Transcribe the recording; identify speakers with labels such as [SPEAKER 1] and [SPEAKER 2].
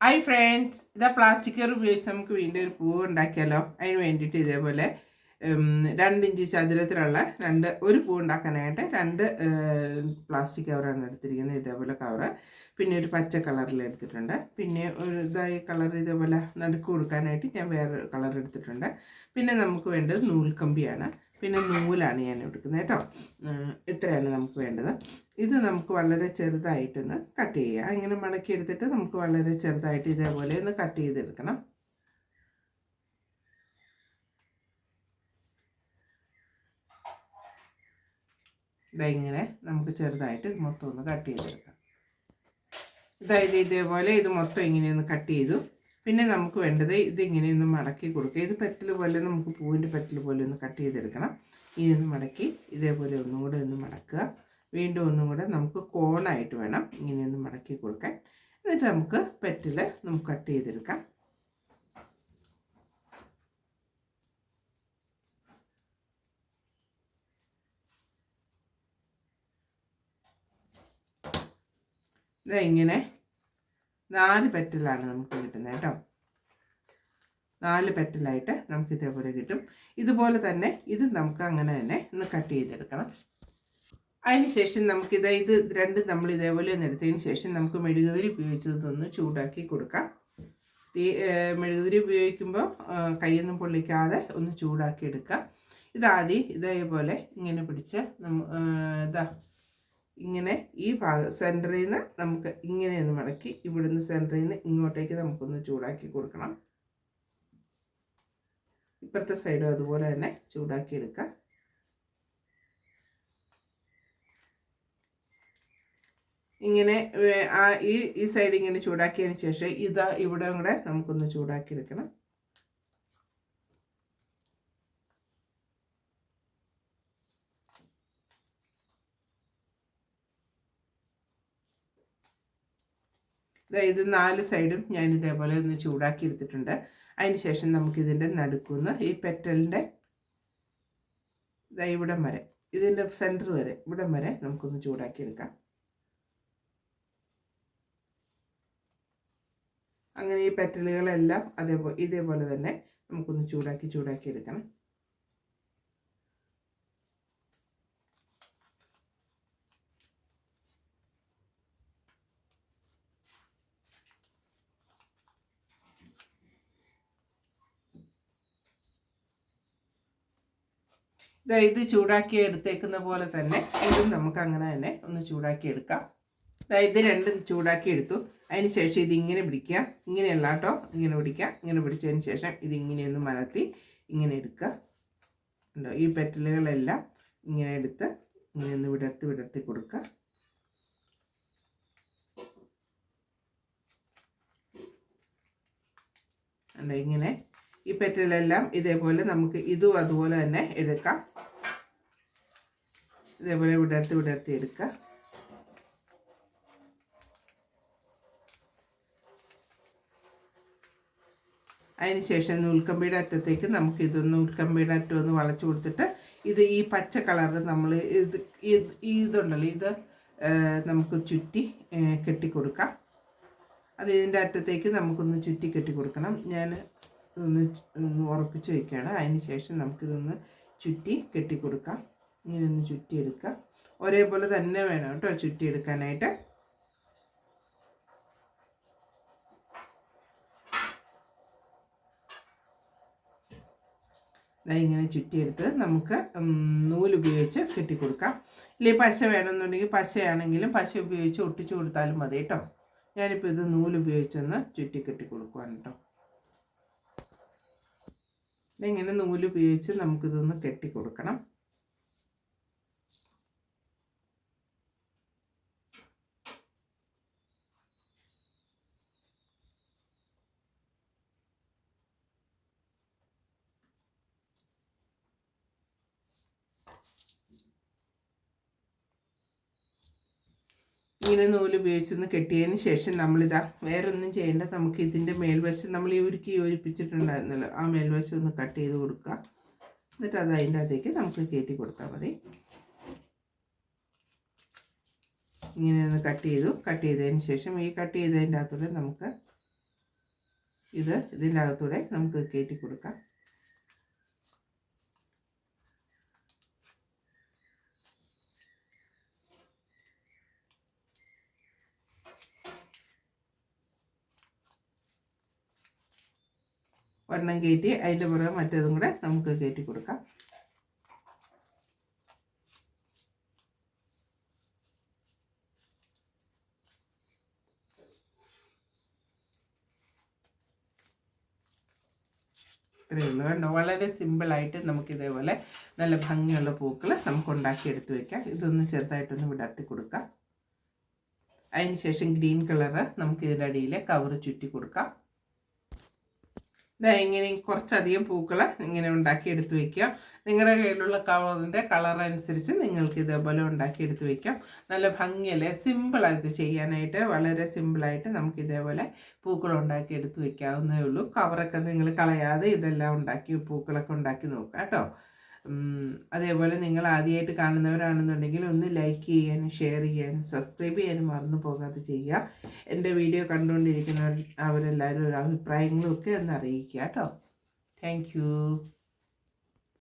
[SPEAKER 1] Hi friends ഇതാ plastic cover ഉപയോഗിച്ച് നമുക്ക് വീണ്ടും ഒരു പൂവ് ഉണ്ടാക്കിയാലോ? അതിന് വേണ്ടിയിട്ട് ഇതേപോലെ രണ്ട് ഇഞ്ച് ചതുരത്തിലുള്ള രണ്ട് ഒരു പൂ ഉണ്ടാക്കാനായിട്ട് രണ്ട് പ്ലാസ്റ്റിക് കവറാണ് എടുത്തിരിക്കുന്നത്. ഇതേപോലെ കവറ് പിന്നെ ഒരു പച്ച കളറിൽ എടുത്തിട്ടുണ്ട്. പിന്നെ ഒരു ഇതായി കളർ ഇതേപോലെ നടുക്ക് കൊടുക്കാനായിട്ട് ഞാൻ വേറെ കളർ എടുത്തിട്ടുണ്ട്. പിന്നെ നമുക്ക് വേണ്ടത് നൂൽക്കമ്പിയാണ്. പിന്നെ നൂലാണ് ഞാൻ എടുക്കുന്നത് കേട്ടോ. ഇത്രയാണ് നമുക്ക് വേണ്ടത്. ഇത് നമുക്ക് വളരെ ചെറുതായിട്ടൊന്ന് കട്ട് ചെയ്യുക ഇങ്ങനെ മടക്കിയെടുത്തിട്ട് നമുക്ക് വളരെ ചെറുതായിട്ട് ഇതേപോലെ ഒന്ന് കട്ട് ചെയ്തെടുക്കണം. ഇങ്ങനെ നമുക്ക് ചെറുതായിട്ട് മൊത്തം ഒന്ന് കട്ട് ചെയ്തെടുക്കാം. ഇതായത് ഇതേപോലെ ഇത് മൊത്തം ഇങ്ങനെ ഒന്ന് കട്ട് ചെയ്തു. പിന്നെ നമുക്ക് വേണ്ടത് ഇതിങ്ങനെ ഒന്ന് മടക്കി കൊടുക്കുക. ഇത് പെറ്റൽ പോലെ നമുക്ക് പൂവിന്റെ പെറ്റൽ പോലെ ഒന്ന് കട്ട് ചെയ്തെടുക്കണം. ഇനി ഒന്ന് മടക്കി ഇതേപോലെ ഒന്നും കൂടെ ഒന്ന് മടക്കുക. വീണ്ടും ഒന്നും കൂടെ നമുക്ക് കോണായിട്ട് വേണം ഇങ്ങനെ ഒന്ന് മടക്കി കൊടുക്കാൻ. എന്നിട്ട് നമുക്ക് പെറ്റിൽ നമുക്ക് കട്ട് ചെയ്തെടുക്കാം. ഇങ്ങനെ നാല് പെറ്റലാണ് നമുക്ക് കിട്ടുന്നത് കേട്ടോ. നാല് പെറ്റലായിട്ട് നമുക്ക് ഇതേപോലെ കിട്ടും. ഇതുപോലെ തന്നെ ഇത് നമുക്ക് അങ്ങനെ തന്നെ ഒന്ന് കട്ട് ചെയ്തെടുക്കണം. അതിനുശേഷം ഇതാ ഇത് രണ്ടും നമ്മൾ ഇതേപോലെ ഒന്ന് എടുത്തതിന് ശേഷം നമുക്ക് മെഴുകുതിരി ഉപയോഗിച്ചതൊന്ന് ചൂടാക്കി കൊടുക്കാം. തീ മെഴുകുതിരി ഉപയോഗിക്കുമ്പോൾ കൈയൊന്നും പൊള്ളിക്കാതെ ഒന്ന് ചൂടാക്കി എടുക്കാം. ഇതാദ്യം ഇതേപോലെ ഇങ്ങനെ പിടിച്ച് നമ്മ ഇതാ ഇങ്ങനെ ഈ ഭാഗം സെന്ററിൽ നിന്ന് നമുക്ക് ഇങ്ങനെ ഒന്ന് മടക്കി ഇവിടുന്ന് സെന്ററിൽ നിന്ന് ഇങ്ങോട്ടേക്ക് നമുക്കൊന്ന് ചൂടാക്കി കൊടുക്കണം. ഇപ്പുറത്തെ സൈഡും അതുപോലെ തന്നെ ചൂടാക്കി എടുക്കാം. ഇങ്ങനെ ആ ഈ ഈ സൈഡ് ഇങ്ങനെ ചൂടാക്കിയതിന് ശേഷം ഇതാ ഇവിടെ കൂടെ നമുക്കൊന്ന് ചൂടാക്കി എടുക്കണം. ഇത് നാല് സൈഡും ഞാൻ ഇതേപോലെ ഒന്ന് ചൂടാക്കി എടുത്തിട്ടുണ്ട്. അതിന് ശേഷം നമുക്കിതിന്റെ നടുക്കുന്ന് ഈ പെറ്റലിന്റെ ഇവിടം വരെ ഇതിന്റെ സെന്റർ വരെ ഇവിടം വരെ നമുക്കൊന്ന് ചൂടാക്കി എടുക്കാം. അങ്ങനെ ഈ പെറ്റലുകളെല്ലാം അതേപോലെ ഇതേപോലെ തന്നെ നമുക്കൊന്ന് ചൂടാക്കി ചൂടാക്കി എടുക്കണം. ഇത് ചൂടാക്കി എടുത്തേക്കുന്ന പോലെ തന്നെ ഇതും നമുക്ക് അങ്ങനെ തന്നെ ഒന്ന് ചൂടാക്കി എടുക്കാം. ഇത് രണ്ടും ചൂടാക്കി എടുത്തു. അതിന് ശേഷം ഇതിങ്ങനെ പിടിക്കുക. ഇങ്ങനെയല്ല കേട്ടോ. ഇങ്ങനെ പിടിക്കുക. ഇങ്ങനെ പിടിച്ചതിന് ശേഷം ഇതിങ്ങനെയൊന്ന് മലർത്തി ഇങ്ങനെ എടുക്കുക. ഉണ്ടോ ഈ പെറ്റലുകളെല്ലാം ഇങ്ങനെ എടുത്ത് ഇങ്ങനെ ഒന്ന് വിടർത്തി വിടർത്തി കൊടുക്കുക. ഉണ്ടോ ഇങ്ങനെ ഈ പെറ്റലെല്ലാം ഇതേപോലെ നമുക്ക് ഇതും അതുപോലെ തന്നെ എടുക്കാം. ഇതേപോലെ വിടർത്തി വിടർത്തി എടുക്കുക. അതിനുശേഷം നൂൽക്കമ്പിയുടെ അറ്റത്തേക്ക് നമുക്ക് ഇത് നൂൽക്കമ്പിയുടെ അറ്റം ഒന്ന് വളച്ചു കൊടുത്തിട്ട് ഇത് ഈ പച്ച കളർ നമ്മൾ ഇത് ഇത് ഇതുണ്ടല്ലോ ഇത് നമുക്ക് ചുറ്റി കെട്ടിക്കൊടുക്കാം. അത് ഇതിന്റെ അറ്റത്തേക്ക് നമുക്കൊന്ന് ചുറ്റി കെട്ടി കൊടുക്കണം ഞാൻ ഒന്ന് ഉറപ്പിച്ച് വയ്ക്കുകയാണ് അതിന് ശേഷം നമുക്കിതൊന്ന് ചുറ്റി കെട്ടിക്കൊടുക്കാം. ഇങ്ങനെ ഒന്ന് ചുറ്റിയെടുക്കാം. ഒരേപോലെ തന്നെ വേണം കേട്ടോ ചുറ്റിയെടുക്കാനായിട്ട്. ഇങ്ങനെ ചുറ്റിയെടുത്ത് നമുക്ക് നൂലുപയോഗിച്ച് കെട്ടിക്കൊടുക്കാം. ഇല്ലെങ്കിൽ പശ വേണമെന്നുണ്ടെങ്കിൽ പശയാണെങ്കിലും പശ ഉപയോഗിച്ച് ഒട്ടിച്ചു കൊടുത്താലും മതി കേട്ടോ. ഞാനിപ്പോൾ ഇത് നൂലുപയോഗിച്ചൊന്ന് ചുറ്റി കെട്ടി കൊടുക്കുവാണ് കേട്ടോ. ഇങ്ങനെ നൂലുപയോഗിച്ച് നമുക്കിതൊന്ന് കെട്ടി ഇങ്ങനെ നൂൽ ഉപയോഗിച്ചൊന്ന് കെട്ടിയതിന് ശേഷം നമ്മളിതാ വേറെ ഒന്നും ചെയ്യേണ്ട നമുക്ക് ഇതിന്റെ മേൽവശം നമ്മൾ ഈ ഉരുക്കി യോജിപ്പിച്ചിട്ടുണ്ടായിരുന്നല്ലോ. ആ മേൽവശം ഒന്ന് കട്ട് ചെയ്ത് കൊടുക്കുക. എന്നിട്ട് അത് അതിന്റെ അകത്തേക്ക് നമുക്ക് കയറ്റി കൊടുത്താൽ മതി. ഇങ്ങനെ ഒന്ന് കട്ട് ചെയ്തു. കട്ട് ചെയ്തതിന് ശേഷം ഈ കട്ട് ചെയ്തതിന്റെ അകത്തൂടെ നമുക്ക് ഇത് ഇതിന്റെ അകത്തൂടെ നമുക്ക് കയറ്റി കൊടുക്കാം. ഒരെണ്ണം കയറ്റി അതിന്റെ പുറകെ മറ്റേതും കൂടെ നമുക്ക് കയറ്റി കൊടുക്കാം. ഇത്രയേ ഉള്ളൂ കണ്ടോ? വളരെ സിമ്പിളായിട്ട് നമുക്ക് ഇതേപോലെ നല്ല ഭംഗിയുള്ള പൂക്കൾ നമുക്ക് ഉണ്ടാക്കിയെടുത്ത് വെക്കാം. ഇതൊന്ന് ചെറുതായിട്ടൊന്ന് വിടർത്തി കൊടുക്കാം. അതിന് ശേഷം ഗ്രീൻ കളറ് നമുക്ക് ഇതിന്റെ അടിയിൽ കവർ ചുറ്റി കൊടുക്കാം. ഇതാ ഇങ്ങനെ കുറച്ചധികം പൂക്കൾ ഇങ്ങനെ ഉണ്ടാക്കി എടുത്ത് വെക്കാം നിങ്ങളുടെ കയ്യിലുള്ള കളറിന്റെ കളർ അനുസരിച്ച് നിങ്ങൾക്ക് ഇതേപോലെ ഉണ്ടാക്കി എടുത്ത് വെക്കാം. നല്ല ഭംഗിയല്ലേ? സിമ്പിളായിട്ട് ചെയ്യാനായിട്ട് വളരെ സിമ്പിളായിട്ട് നമുക്ക് ഇതേപോലെ പൂക്കൾ ഉണ്ടാക്കി എടുത്ത് വെക്കാവുന്നേ ഉള്ളൂ. കവറൊക്കെ നിങ്ങൾ കളയാതെ ഇതെല്ലാം ഉണ്ടാക്കി പൂക്കളൊക്കെ ഉണ്ടാക്കി നോക്കാം കേട്ടോ. അതേപോലെ നിങ്ങൾ ആദ്യമായിട്ട് കാണുന്നവരാണെന്നുണ്ടെങ്കിൽ ഒന്ന് ലൈക്ക് ചെയ്യാനും ഷെയർ ചെയ്യാനും സബ്സ്ക്രൈബ് ചെയ്യാനും മറന്നു പോകാതെ ചെയ്യുക. എന്റെ വീഡിയോ കണ്ടുകൊണ്ടിരിക്കുന്ന അവരെല്ലാവരും ഒരു അഭിപ്രായങ്ങളും ഒക്കെ ഒന്ന് അറിയിക്കുക കേട്ടോ. താങ്ക്